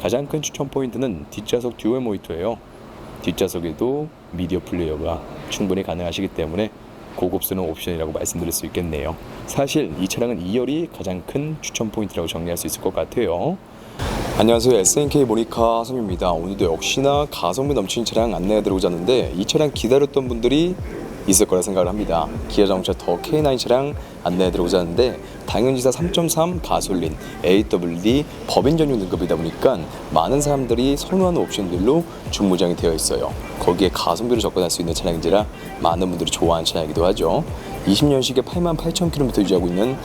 가장 큰 추천 포인트는 뒷좌석 듀얼 모니터예요. 뒷좌석에도 미디어 플레이어가 충분히 가능하시기 때문에 고급스러운 옵션이라고 말씀드릴 수 있겠네요. 사실 이 차량은 2열이 가장 큰 추천 포인트라고 정리할 수 있을 것 같아요. 안녕하세요 SNK 모니카 하성입니다. 오늘도 역시나 가성비 넘치는 차량 안내해 드리고자 하는데 이 차량 기다렸던 분들이 있을 거라 생각을 합니다. 기아 자동차 더 K9 차량 안내해 드리고자 하는데 당연지사 3.3 가솔린 AWD 법인 전용 등급이다 보니까 많은 사람들이 선호하는 옵션들로 중무장이 되어 있어요. 거기에 가성비로 접근할 수 있는 차량인지라 많은 분들이 좋아하는 차량이기도 하죠. 20년식에 88,000km 유지하고 있는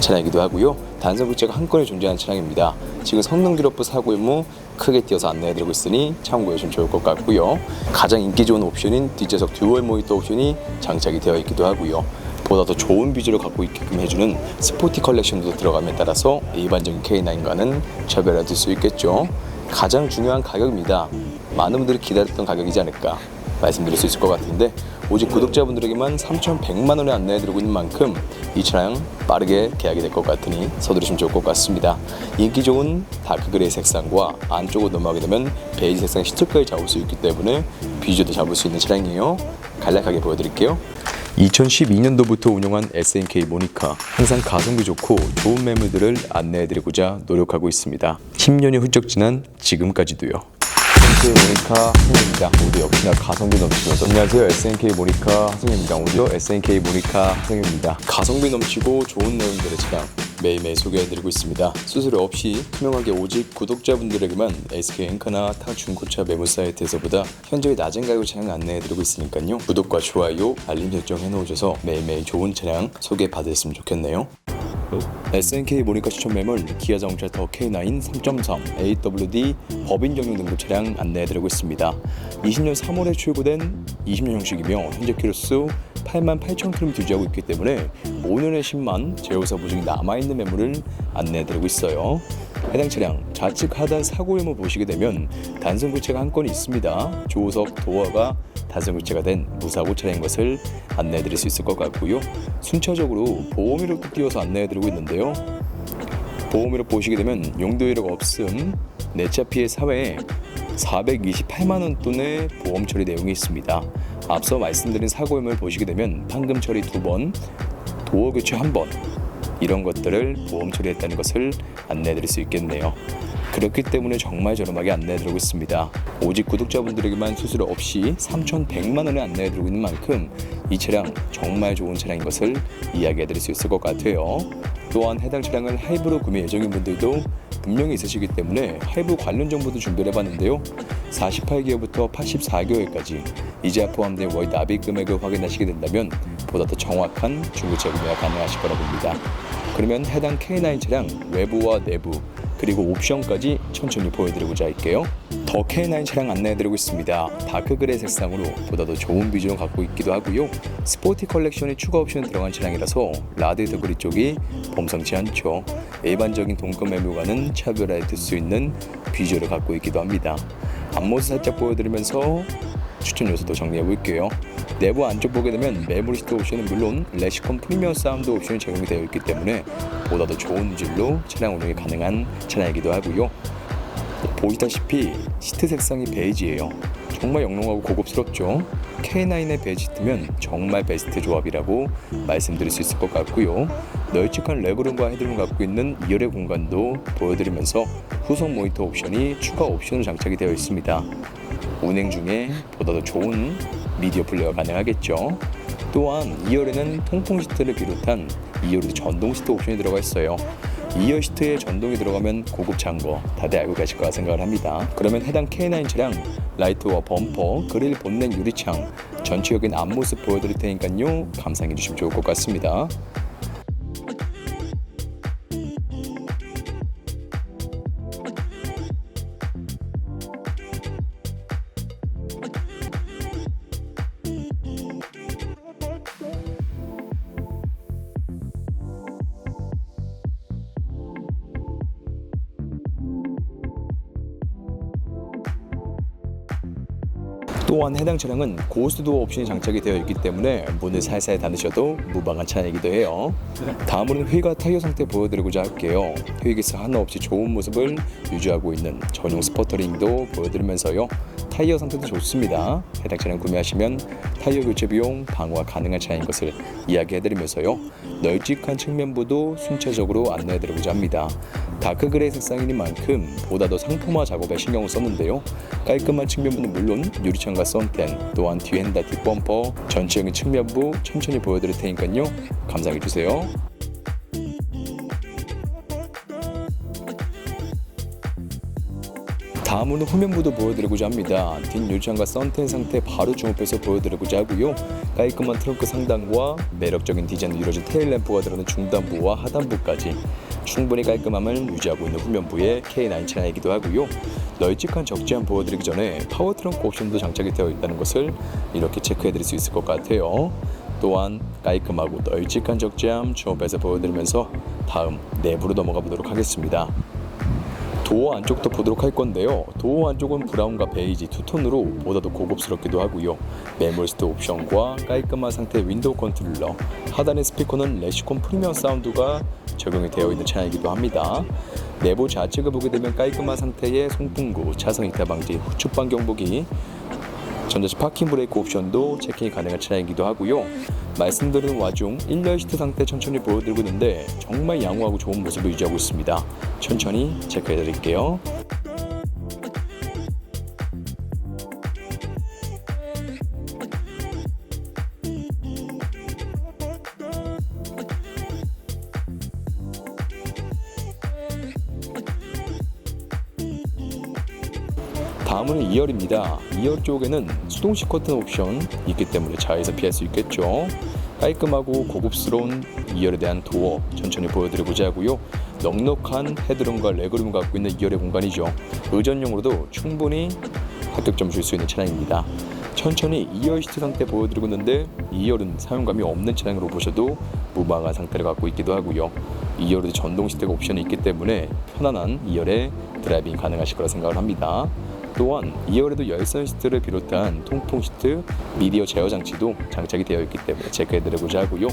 차량이기도 하고요. 단선 부채가 한 건에 존재하는 차량입니다. 지금 성능 기록부 사고 의무 크게 띄어서 안내해드리고 있으니 참고해 주시면 좋을 것 같고요. 가장 인기 좋은 옵션인 뒷좌석 듀얼 모니터 옵션이 장착이 되어 있기도 하고요. 보다 더 좋은 비주얼을 갖고 있게끔 해주는 스포티 컬렉션도 들어감에 따라서 일반적인 K9과는 차별화될 수 있겠죠. 가장 중요한 가격입니다. 많은 분들이 기다렸던 가격이지 않을까 말씀드릴 수 있을 것 같은데 오직 구독자분들에게만 3,100만 원에 안내해드리고 있는 만큼 이 차량 빠르게 계약이 될 것 같으니 서두르시면 좋을 것 같습니다. 인기 좋은 다크 그레이 색상과 안쪽으로 넘어가게 되면 베이지 색상 시트까지 잡을 수 있기 때문에 비주얼도 잡을 수 있는 차량이에요. 간략하게 보여드릴게요. 2012년도부터 운영한 SNK 모니카 항상 가성비 좋고 좋은 매물들을 안내해드리고자 노력하고 있습니다. 10년이 훌쩍 지난 지금까지도요. SNK 모니카 하승입니다. 모두 역시나 가성비 넘치면서 안녕하세요 SNK 모니카 하승입니다. 오늘도 SNK 모니카 하승입니다. 가성비 넘치고 좋은 내용들의 차량 매일매일 소개해드리고 있습니다. 수수료 없이 투명하게 오직 구독자분들에게만 SK 엔카나 타 중고차 매물 사이트에서보다 현저히 낮은 가격 차량 안내해드리고 있으니까요. 구독과 좋아요, 알림 설정 해놓으셔서 매일매일 좋은 차량 소개받으셨으면 좋겠네요. SNK 모니카 추천 매물 기아 자동차 더 K9 3.3 AWD 법인 경용 등급 차량 안내해드리고 있습니다. 20년 3월에 출고된 20년 형식이며 현재 키로수 8만 8천 km 유지하고 있기 때문에 5년에 10만 제조사 보증이 남아있는 매물을 안내해드리고 있어요. 해당 차량 좌측 하단 사고 유무 보시게 되면 단순 부채가 한 건이 있습니다. 조수석 도어가 부채가 된 무사고 차량인 것을 안내해드릴 수 있을 것 같고요. 순차적으로 보험 이력도 띄워서 안내해드리고 있는데요. 보험 이력 보시게 되면 용도 이력 없음, 내차 피해 사회에 428만 원 돈의 보험 처리 내용이 있습니다. 앞서 말씀드린 사고임을 보시게 되면 판금 처리 두 번, 도어 교체 한 번, 이런 것들을 보험 처리했다는 것을 안내해드릴 수 있겠네요. 그렇기 때문에 정말 저렴하게 안내해드리고 있습니다. 오직 구독자분들에게만 수수료 없이 3,100만 원에 안내해드리고 있는 만큼 이 차량 정말 좋은 차량인 것을 이야기해드릴 수 있을 것 같아요. 또한 해당 차량을 할부로 구매 예정인 분들도 분명히 있으시기 때문에 할부 관련 정보도 준비를 해봤는데요. 48개월부터 84개월까지 이자 포함된 월 납입 금액을 확인하시게 된다면 보다 더 정확한 중고차 구매가 가능하실 거라 봅니다. 그러면 해당 K9 차량 외부와 내부 그리고 옵션까지 천천히 보여드리고자 할게요. 더 K9 차량 안내해드리고 있습니다. 다크 그레이 색상으로 보다 더 좋은 비주얼을 갖고 있기도 하고요. 스포티 컬렉션에 추가 옵션 들어간 차량이라서 라드 드그리 쪽이 범상치 않죠. 일반적인 동급 매물과는 차별화해 둘수 있는 비주얼을 갖고 있기도 합니다. 앞모습 살짝 보여드리면서 추천 요소도 정리해 볼게요. 내부 안쪽 보게 되면 시트 옵션은 물론 레시콘 프리미엄 사운드 옵션이 적용이 되어 있기 때문에 보다 더 좋은 질로 차량 운영이 가능한 차량이기도 하고요. 보시다시피 시트 색상이 베이지예요. 정말 영롱하고 고급스럽죠. K9의 베이지 시트면 정말 베스트 조합이라고 말씀드릴 수 있을 것 같고요. 널찍한 레그룸과 헤드룸을 갖고 있는 2열의 공간도 보여드리면서 후속 모니터 옵션이 추가 옵션으로 장착이 되어 있습니다. 운행 중에 보다 더 좋은 미디어 플레이가 가능하겠죠. 또한 2열에는 통풍 시트를 비롯한 2열에도 전동 시트 옵션이 들어가 있어요. 2열 시트에 전동이 들어가면 고급차인 거 다들 알고 계실 거라 생각을 합니다. 그러면 해당 K9 차량 라이트와 범퍼, 그릴 본넷 유리창 전체적인 앞모습 보여드릴 테니까요. 감상해 주시면 좋을 것 같습니다. 또한 해당 차량은 고스트도어 옵션이 장착이 되어 있기 때문에 문을 살살 닫으셔도 무방한 차량이기도 해요. 다음으로는 휠과 타이어 상태 보여드리고자 할게요. 휠기스 하나 없이 좋은 모습을 유지하고 있는 전용 스포터링도 보여드리면서요. 타이어 상태도 좋습니다. 해당 차량 구매하시면 타이어 교체 비용 방어가 가능한 차량인 것을 이야기해드리면서요. 널찍한 측면부도 순차적으로 안내해드리고자 합니다. 다크 그레이 색상이니만큼 보다 더 상품화 작업에 신경을 썼는데요. 깔끔한 측면부는 물론 유리창 과 썬텐 또한 뒤 핸다 뒷범퍼 전체적인 측면부 천천히 보여드릴 테니까요. 감상해주세요. 다음으로는 후면부도 보여드리고자 합니다. 뒷 유리창과 썬텐 상태 바로 주목해서 보여드리고자 하고요. 깔끔한 트렁크 상단과 매력적인 디자인으로 이루어진 테일램프가 들어가는 중단부와 하단부까지 충분히 깔끔함을 유지하고 있는 후면부의 K9 차량이기도 하고요. 널찍한 적재함 보여드리기 전에 파워 트렁크 옵션도 장착이 되어 있다는 것을 이렇게 체크해드릴 수 있을 것 같아요. 또한 깔끔하고 널찍한 적재함 주업에서 보여드리면서 다음 내부로 넘어가 보도록 하겠습니다. 도어 안쪽도 보도록 할 건데요. 도어 안쪽은 브라운과 베이지 투톤으로 보다 더 고급스럽기도 하고요. 메모리스트 옵션과 깔끔한 상태의 윈도우 컨트롤러, 하단의 스피커는 레시콘 프리미엄 사운드가 적용이 되어 있는 차량이기도 합니다. 내부 좌측을 보게 되면 깔끔한 상태의 송풍구, 차선 이탈 방지, 후측방 경보기, 전자식 파킹 브레이크 옵션도 체킹이 가능한 차량이기도 하고요. 말씀드리는 와중 1열 시트 상태 천천히 보여드리고 있는데 정말 양호하고 좋은 모습을 유지하고 있습니다. 천천히 체크해 드릴게요. 다음은 2열입니다. 2열 쪽에는 수동식 커튼 옵션 있기 때문에 차에서 피할 수 있겠죠. 깔끔하고 고급스러운 2열에 대한 도어 천천히 보여드리고자 하고요. 넉넉한 헤드룸과 레그룸을 갖고 있는 2열의 공간이죠. 의전용으로도 충분히 합격점 줄 수 있는 차량입니다. 천천히 2열 시트 상태 보여드리고 있는데 2열은 사용감이 없는 차량으로 보셔도 무방한 상태를 갖고 있기도 하고요. 2열에도 전동 시트가 옵션이 있기 때문에 편안한 2열에 드라이빙 가능하실 거라 생각을 합니다. 또한 2열에도 열선 시트를 비롯한 통풍 시트, 미디어 제어 장치도 장착이 되어 있기 때문에 체크해드리고자 하고요.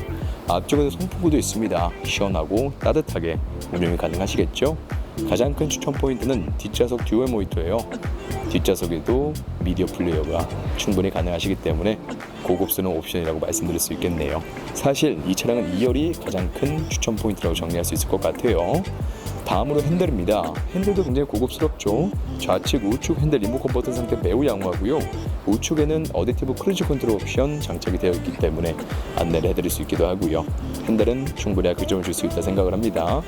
앞쪽에도 송풍구도 있습니다. 시원하고 따뜻하게 운영이 가능하시겠죠? 가장 큰 추천 포인트는 뒷좌석 듀얼 모니터예요. 뒷좌석에도 미디어 플레이어가 충분히 가능하시기 때문에 고급스러운 옵션이라고 말씀드릴 수 있겠네요. 사실 이 차량은 2열이 가장 큰 추천 포인트라고 정리할 수 있을 것 같아요. 다음으로 핸들입니다. 핸들도 굉장히 고급스럽죠. 좌측, 우측 핸들 리모컨 버튼 상태 매우 양호하고요. 우측에는 어댑티브 크루즈 컨트롤 옵션 장착이 되어 있기 때문에 안내를 해드릴 수 있기도 하고요. 핸들은 충분히 학교점을 줄 수 있다 생각을 합니다.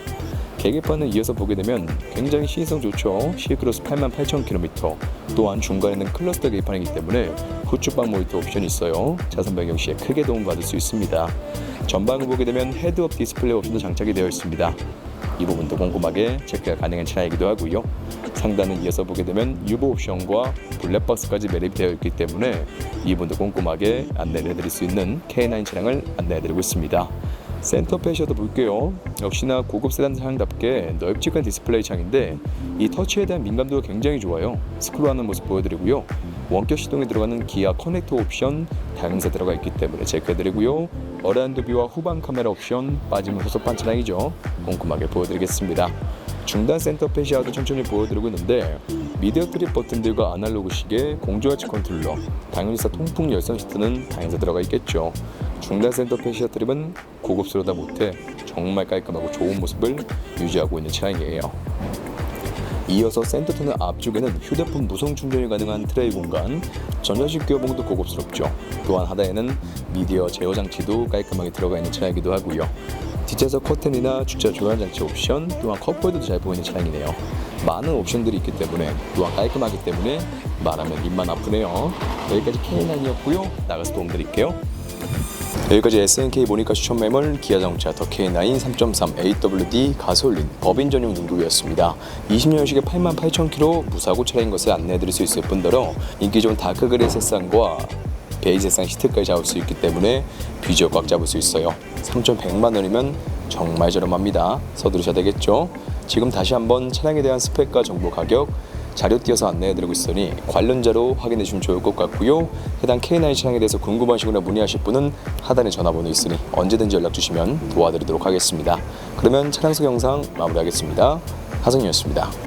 계기판을 이어서 보게 되면 굉장히 시인성 좋죠. 시크로스 88,000km. 또한 중간에는 클러스터 계기판이기 때문에 후측방 모니터 옵션이 있어요. 차선 변경 시에 크게 도움받을 수 있습니다. 전방을 보게 되면 헤드업 디스플레이 옵션도 장착이 되어 있습니다. 이 부분도 꼼꼼하게 체크가 가능한 차량이기도 하고요. 상단을 이어서 보게 되면 유보 옵션과 블랙박스까지 매립 되어 있기 때문에 이 부분도 꼼꼼하게 안내를 해드릴 수 있는 K9 차량을 안내해드리고 있습니다. 센터 페시어도 볼게요. 역시나 고급 세단 차량답게 넓직한 디스플레이 창인데 이 터치에 대한 민감도가 굉장히 좋아요. 스크롤하는 모습 보여드리고요. 원격 시동에 들어가는 기아 커넥터 옵션 다양사 들어가 있기 때문에 체크해드리고요. 어라운드 뷰와 후방 카메라 옵션 빠지면 호소판 차량이죠. 꼼꼼하게 보여드리겠습니다. 중단 센터 페시아도 천천히 보여드리고 있는데 미디어 트립 버튼들과 아날로그 시계, 공조화치 컨트롤러, 당연히사 통풍 열선 시트는 다양사 들어가 있겠죠. 중단 센터 페시아 트립은 고급스러다 못해 정말 깔끔하고 좋은 모습을 유지하고 있는 차량이에요. 이어서 센터 터널 앞쪽에는 휴대폰 무선 충전이 가능한 트레이 공간, 전자식 기어봉도 고급스럽죠. 또한 하단에는 미디어 제어 장치도 깔끔하게 들어가 있는 차량이기도 하고요. 뒷좌석 커튼이나 주차 조향 장치 옵션, 또한 컵홀더도 잘 보이는 차량이네요. 많은 옵션들이 있기 때문에 또한 깔끔하기 때문에 말하면 입만 아프네요. 여기까지 K9이었고요. 나가서 도움 드릴게요. 여기까지 SNK 모니카 추천 매물 기아 자동차 더 K9 3.3 AWD 가솔린 법인 전용 등급이었습니다. 20년식에 88,000km 무사고 차량인 것을 안내해드릴 수 있을 뿐더러 인기 좋은 다크 그레이 색상과 베이지 색상 시트까지 잡을 수 있기 때문에 비주얼 꽉 잡을 수 있어요. 3,100만 원이면 정말 저렴합니다. 서두르셔야 되겠죠. 지금 다시 한번 차량에 대한 스펙과 정보 가격 자료 띄어서 안내해드리고 있으니 관련 자료 확인해 주시면 좋을 것 같고요. 해당 K9 차량에 대해서 궁금하시거나 문의하실 분은 하단에 전화번호 있으니 언제든지 연락 주시면 도와드리도록 하겠습니다. 그러면 차량 속 영상 마무리하겠습니다. 하성이었습니다.